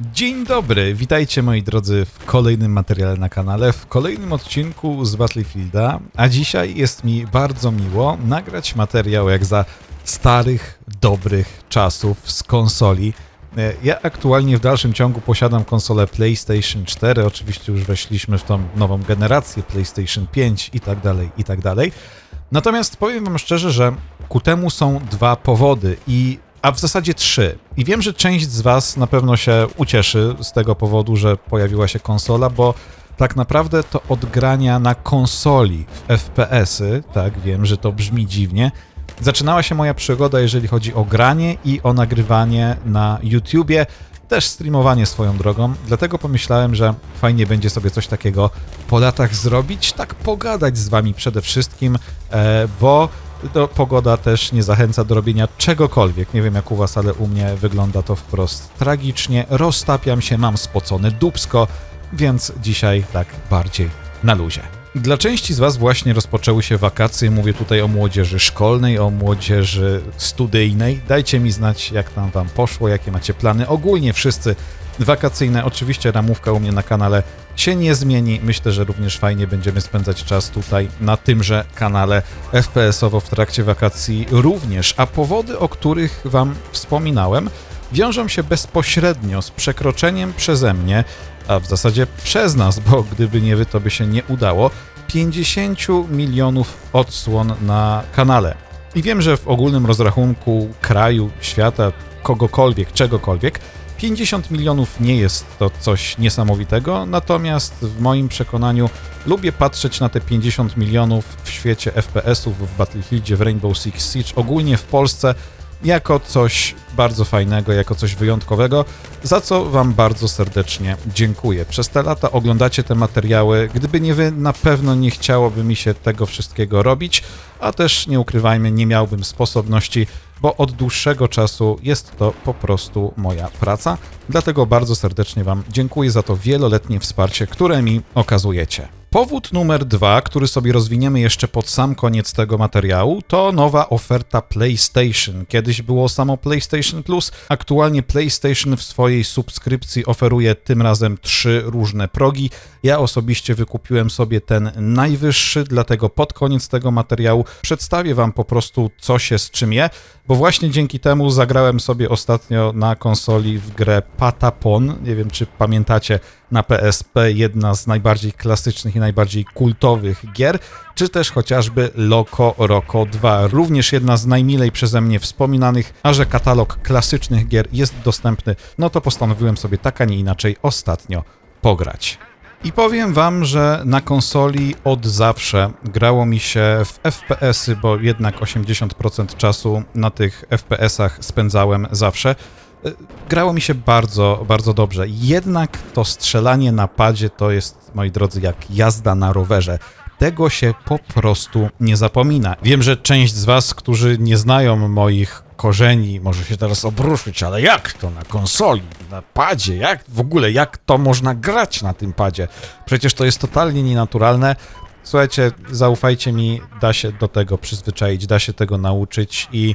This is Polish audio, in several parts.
Dzień dobry, witajcie moi drodzy w kolejnym materiale na kanale, w kolejnym odcinku z Battlefielda, a dzisiaj jest mi bardzo miło nagrać materiał jak za starych, dobrych czasów z konsoli. E, Ja aktualnie w dalszym ciągu posiadam konsolę PlayStation 4, oczywiście już weszliśmy w tą nową generację PlayStation 5 i tak dalej, i tak dalej. Natomiast powiem wam szczerze, że ku temu są dwa powody i a w zasadzie trzy. I wiem, że część z was na pewno się ucieszy z tego powodu, że pojawiła się konsola, bo tak naprawdę to od grania na konsoli w FPS-y, tak, wiem, że to brzmi dziwnie, zaczynała się moja przygoda, jeżeli chodzi o granie i o nagrywanie na YouTubie, też streamowanie swoją drogą, dlatego pomyślałem, że fajnie będzie sobie coś takiego po latach zrobić, tak pogadać z wami przede wszystkim, e, bo to pogoda też nie zachęca do robienia czegokolwiek. Nie wiem jak u was, ale u mnie wygląda to wprost tragicznie. Roztapiam się, mam spocone dubsko, więc dzisiaj tak bardziej na luzie. Dla części z Was właśnie rozpoczęły się wakacje. Mówię tutaj o młodzieży szkolnej, o młodzieży studyjnej. Dajcie mi znać, jak tam Wam poszło, jakie macie plany. Ogólnie wszyscy wakacyjne. Oczywiście ramówka u mnie na kanale się nie zmieni. Myślę, że również fajnie będziemy spędzać czas tutaj na tymże kanale FPS-owo w trakcie wakacji również. A powody, o których Wam wspominałem, wiążą się bezpośrednio z przekroczeniem przeze mnie, a w zasadzie przez nas, bo gdyby nie wy, to by się nie udało, 50 milionów odsłon na kanale. I wiem, że w ogólnym rozrachunku kraju, świata, kogokolwiek, czegokolwiek, 50 milionów nie jest to coś niesamowitego, natomiast w moim przekonaniu lubię patrzeć na te 50 milionów w świecie FPS-ów, w Battlefieldzie, w Rainbow Six Siege, ogólnie w Polsce, jako coś bardzo fajnego, jako coś wyjątkowego, za co Wam bardzo serdecznie dziękuję. Przez te lata oglądacie te materiały. Gdyby nie Wy, na pewno nie chciałoby mi się tego wszystkiego robić, a też nie ukrywajmy, nie miałbym sposobności, bo od dłuższego czasu jest to po prostu moja praca. Dlatego bardzo serdecznie Wam dziękuję za to wieloletnie wsparcie, które mi okazujecie. Powód numer dwa, który sobie rozwiniemy jeszcze pod sam koniec tego materiału, to nowa oferta PlayStation. Kiedyś było samo PlayStation Plus, aktualnie PlayStation w swojej subskrypcji oferuje tym razem trzy różne progi. Ja osobiście wykupiłem sobie ten najwyższy, dlatego pod koniec tego materiału przedstawię Wam po prostu co się z czym je, bo właśnie dzięki temu zagrałem sobie ostatnio na konsoli w grę Patapon. Nie wiem, czy pamiętacie na PSP, jedna z najbardziej klasycznych i najbardziej kultowych gier, czy też chociażby Loco Roco 2, również jedna z najmilej przeze mnie wspominanych, a że katalog klasycznych gier jest dostępny, no to postanowiłem sobie tak, a nie inaczej ostatnio pograć. I powiem wam, że na konsoli od zawsze grało mi się w FPS-y, bo jednak 80% czasu na tych FPS-ach spędzałem zawsze. Grało mi się bardzo, bardzo dobrze. Jednak to strzelanie na padzie to jest, moi drodzy, jak jazda na rowerze. Tego się po prostu nie zapomina. Wiem, że część z was, którzy nie znają moich korzeni, może się teraz obruszyć, ale jak to na konsoli, na padzie, jak w ogóle, jak to można grać na tym padzie? Przecież to jest totalnie nienaturalne. Słuchajcie, zaufajcie mi, da się do tego przyzwyczaić, da się tego nauczyć i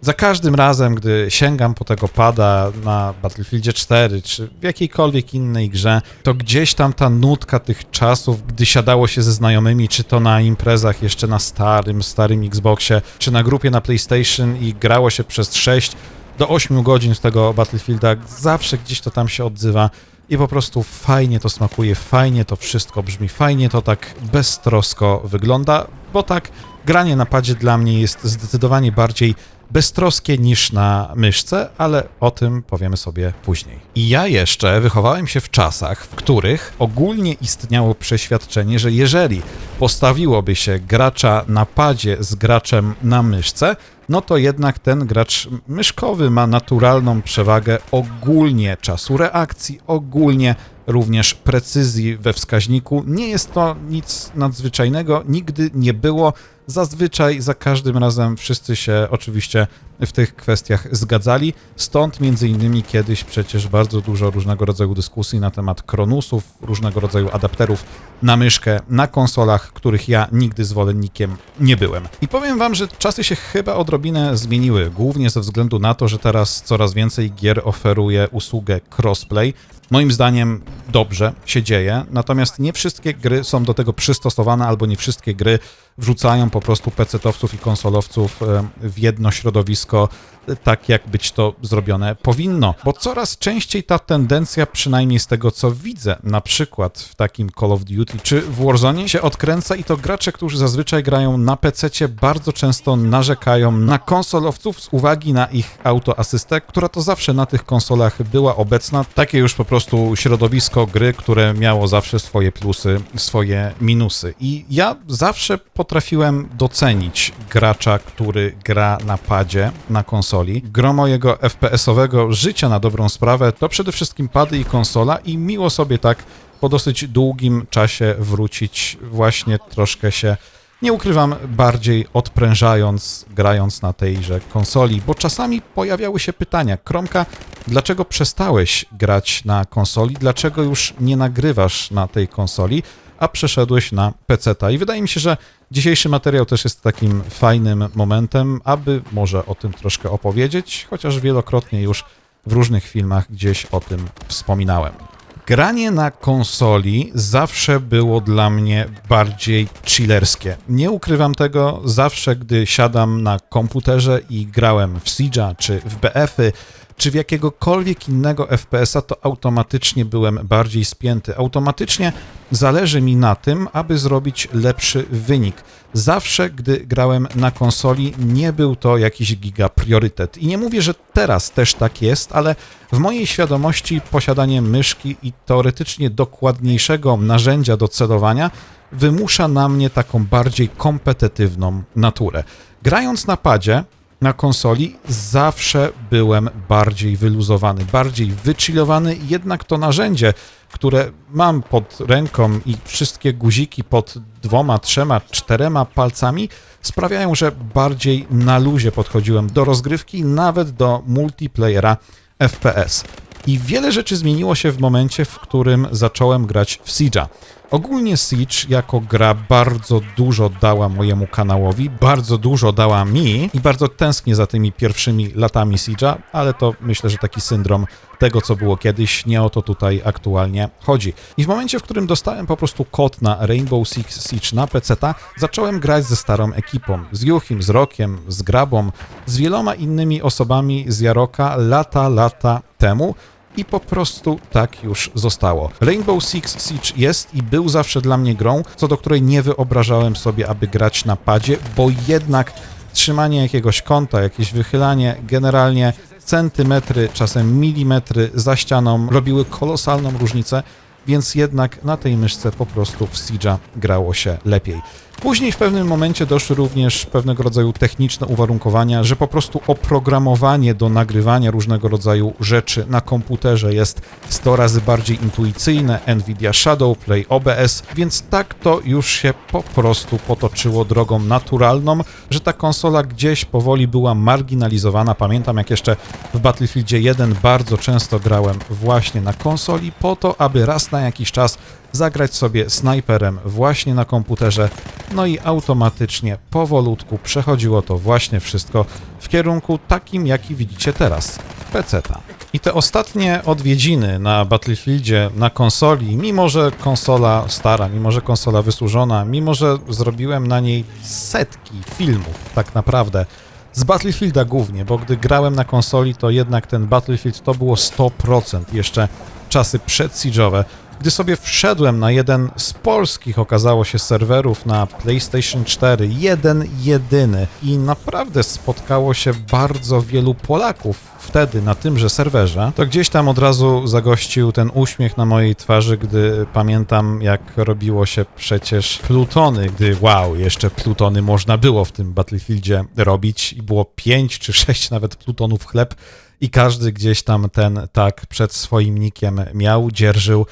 za każdym razem, gdy sięgam po tego pada na Battlefieldzie 4 czy w jakiejkolwiek innej grze, to gdzieś tam ta nutka tych czasów, gdy siadało się ze znajomymi, czy to na imprezach jeszcze na starym, starym Xboxie, czy na grupie na PlayStation i grało się przez 6 do 8 godzin z tego Battlefielda, zawsze gdzieś to tam się odzywa i po prostu fajnie to smakuje, fajnie to wszystko brzmi, fajnie to tak beztrosko wygląda, bo tak granie na padzie dla mnie jest zdecydowanie bardziej beztroskie niż na myszce, ale o tym powiemy sobie później. I ja jeszcze wychowałem się w czasach, w których ogólnie istniało przeświadczenie, że jeżeli postawiłoby się gracza na padzie z graczem na myszce, no to jednak ten gracz myszkowy ma naturalną przewagę ogólnie czasu reakcji, ogólnie również precyzji we wskaźniku. Nie jest to nic nadzwyczajnego, nigdy nie było. Zazwyczaj za każdym razem wszyscy się oczywiście w tych kwestiach zgadzali. Stąd między innymi kiedyś przecież bardzo dużo różnego rodzaju dyskusji na temat Kronusów, różnego rodzaju adapterów na myszkę, na konsolach, których ja nigdy zwolennikiem nie byłem. I powiem wam, że czasy się chyba odrobinę zmieniły, głównie ze względu na to, że teraz coraz więcej gier oferuje usługę crossplay. Moim zdaniem dobrze się dzieje, natomiast nie wszystkie gry są do tego przystosowane, albo nie wszystkie gry wrzucają po prostu PC-towców i konsolowców w jedno środowisko, e, tak jak być to zrobione powinno. Bo coraz częściej ta tendencja, przynajmniej z tego co widzę, na przykład w takim Call of Duty czy w Warzone się odkręca i to gracze, którzy zazwyczaj grają na PC, bardzo często narzekają na konsolowców z uwagi na ich autoasystę, która to zawsze na tych konsolach była obecna. Takie już po prostu środowisko gry, które miało zawsze swoje plusy, swoje minusy. I ja zawsze potrafiłem docenić gracza, który gra na padzie, na konsoli. Gro mojego FPS-owego życia na dobrą sprawę to przede wszystkim pady i konsola i miło sobie tak po dosyć długim czasie wrócić właśnie troszkę się nie ukrywam, bardziej odprężając, grając na tejże konsoli, bo czasami pojawiały się pytania. Kromka, dlaczego przestałeś grać na konsoli? Dlaczego już nie nagrywasz na tej konsoli, a przeszedłeś na PC-ta? I wydaje mi się, że dzisiejszy materiał też jest takim fajnym momentem, aby może o tym troszkę opowiedzieć, chociaż wielokrotnie już w różnych filmach gdzieś o tym wspominałem. Granie na konsoli zawsze było dla mnie bardziej chillerskie. Nie ukrywam tego, zawsze gdy siadam na komputerze i grałem w Siege'a czy w BF-y, czy w jakiegokolwiek innego FPS-a, to automatycznie byłem bardziej spięty. Automatycznie zależy mi na tym, aby zrobić lepszy wynik. Zawsze, gdy grałem na konsoli, nie był to jakiś giga priorytet. I nie mówię, że teraz też tak jest, ale w mojej świadomości posiadanie myszki i teoretycznie dokładniejszego narzędzia do celowania wymusza na mnie taką bardziej kompetytywną naturę. Grając na padzie, na konsoli zawsze byłem bardziej wyluzowany, bardziej wychillowany, jednak to narzędzie, które mam pod ręką i wszystkie guziki pod dwoma, trzema, czterema palcami sprawiają, że bardziej na luzie podchodziłem do rozgrywki, nawet do multiplayera FPS. I wiele rzeczy zmieniło się w momencie, w którym zacząłem grać w Siege'a. Ogólnie Siege jako gra bardzo dużo dała mojemu kanałowi, bardzo dużo dała mi i bardzo tęsknię za tymi pierwszymi latami Siege'a, ale to myślę, że taki syndrom tego, co było kiedyś, nie o to tutaj aktualnie chodzi. I w momencie, w którym dostałem po prostu kod na Rainbow Six Siege na PC-ta, zacząłem grać ze starą ekipą, z Juchim, z Rokiem, z Grabą, z wieloma innymi osobami z Jaroka lata, lata temu, i po prostu tak już zostało. Rainbow Six Siege jest i był zawsze dla mnie grą, co do której nie wyobrażałem sobie, aby grać na padzie, bo jednak trzymanie jakiegoś kąta, jakieś wychylanie, generalnie centymetry, czasem milimetry za ścianą robiły kolosalną różnicę, więc jednak na tej myszce po prostu w Siege'a grało się lepiej. Później w pewnym momencie doszły również pewnego rodzaju techniczne uwarunkowania, że po prostu oprogramowanie do nagrywania różnego rodzaju rzeczy na komputerze jest 100 razy bardziej intuicyjne, Nvidia Shadowplay, OBS, więc tak to już się po prostu potoczyło drogą naturalną, że ta konsola gdzieś powoli była marginalizowana. Pamiętam jak jeszcze w Battlefieldzie 1 bardzo często grałem właśnie na konsoli po to, aby raz na jakiś czas zagrać sobie snajperem właśnie na komputerze, no i automatycznie, powolutku przechodziło to właśnie wszystko w kierunku takim, jaki widzicie teraz, PC-ta. I te ostatnie odwiedziny na Battlefieldzie, na konsoli, mimo że konsola stara, mimo że konsola wysłużona, mimo że zrobiłem na niej setki filmów, tak naprawdę, z Battlefielda głównie, bo gdy grałem na konsoli, to jednak ten Battlefield to było 100%, jeszcze czasy przedsiege'owe, gdy sobie wszedłem na jeden z polskich, okazało się, serwerów na PlayStation 4, jeden jedyny i naprawdę spotkało się bardzo wielu Polaków wtedy na tymże serwerze, to gdzieś tam od razu zagościł ten uśmiech na mojej twarzy, gdy pamiętam, jak robiło się przecież plutony, gdy wow, jeszcze plutony można było w tym Battlefieldzie robić i było pięć czy sześć nawet plutonów chleb i każdy gdzieś tam ten tak przed swoim nikiem miał, dzierżył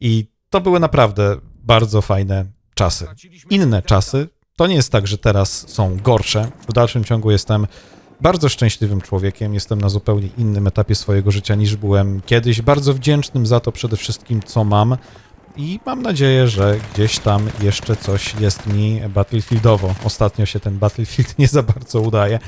i to były naprawdę bardzo fajne czasy. Inne czasy, to nie jest tak, że teraz są gorsze. W dalszym ciągu jestem bardzo szczęśliwym człowiekiem, jestem na zupełnie innym etapie swojego życia niż byłem kiedyś. Bardzo wdzięcznym za to przede wszystkim, co mam. I mam nadzieję, że gdzieś tam jeszcze coś jest mi battlefieldowo. Ostatnio się ten Battlefield nie za bardzo udaje,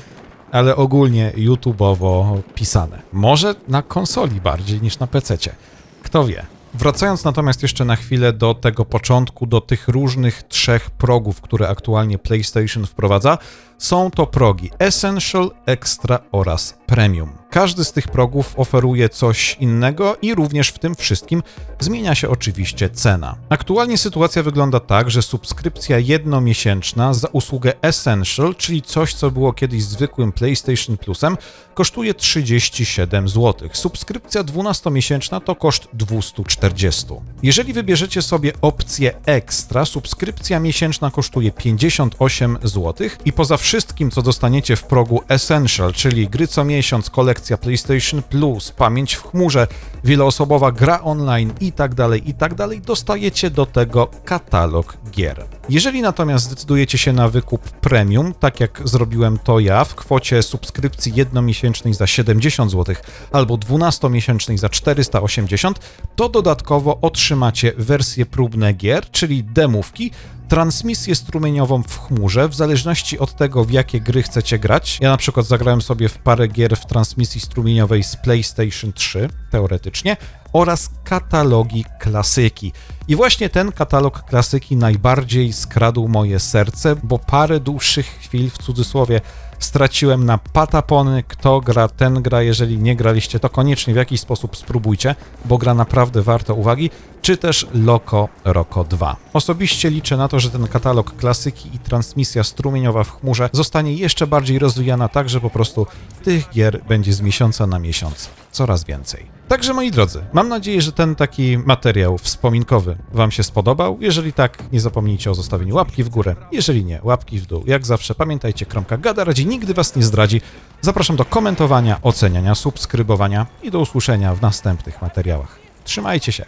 ale ogólnie YouTubeowo pisane. Może na konsoli bardziej niż na PC-cie. Kto wie. Wracając natomiast jeszcze na chwilę do tego początku, do tych różnych trzech progów, które aktualnie PlayStation wprowadza, są to progi Essential, Extra oraz Premium. Każdy z tych progów oferuje coś innego i również w tym wszystkim zmienia się oczywiście cena. Aktualnie sytuacja wygląda tak, że subskrypcja jednomiesięczna za usługę Essential, czyli coś co było kiedyś zwykłym PlayStation Plusem, kosztuje 37 zł. Subskrypcja 12-miesięczna to koszt 240. Jeżeli wybierzecie sobie opcję Extra, subskrypcja miesięczna kosztuje 58 zł i poza wszystkim, co dostaniecie w progu Essential, czyli gry co miesiąc, kolekcja PlayStation Plus, pamięć w chmurze, wieloosobowa gra online i tak dalej, i tak dostajecie do tego katalog gier. Jeżeli natomiast zdecydujecie się na wykup premium, tak jak zrobiłem to ja, w kwocie subskrypcji jednomiesięcznej za 70 zł albo 12-miesięcznej za 480, to dodatkowo otrzymacie wersje próbne gier, czyli demówki, transmisję strumieniową w chmurze, w zależności od tego, w jakie gry chcecie grać. Ja na przykład zagrałem sobie w parę gier w transmisji strumieniowej z PlayStation 3, teoretycznie, oraz katalogi klasyki. I właśnie ten katalog klasyki najbardziej skradł moje serce, bo parę dłuższych chwil, w cudzysłowie, straciłem na patapony, kto gra, ten gra. Jeżeli nie graliście, to koniecznie w jakiś sposób spróbujcie, bo gra naprawdę warta uwagi, czy też Loco Roco 2. Osobiście liczę na to, że ten katalog klasyki i transmisja strumieniowa w chmurze zostanie jeszcze bardziej rozwijana, tak że po prostu tych gier będzie z miesiąca na miesiąc coraz więcej. Także moi drodzy, mam nadzieję, że ten taki materiał wspominkowy Wam się spodobał. Jeżeli tak, nie zapomnijcie o zostawieniu łapki w górę. Jeżeli nie, łapki w dół. Jak zawsze pamiętajcie, kromka gada radzi nigdy Was nie zdradzi. Zapraszam do komentowania, oceniania, subskrybowania i do usłyszenia w następnych materiałach. Trzymajcie się.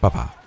Pa pa.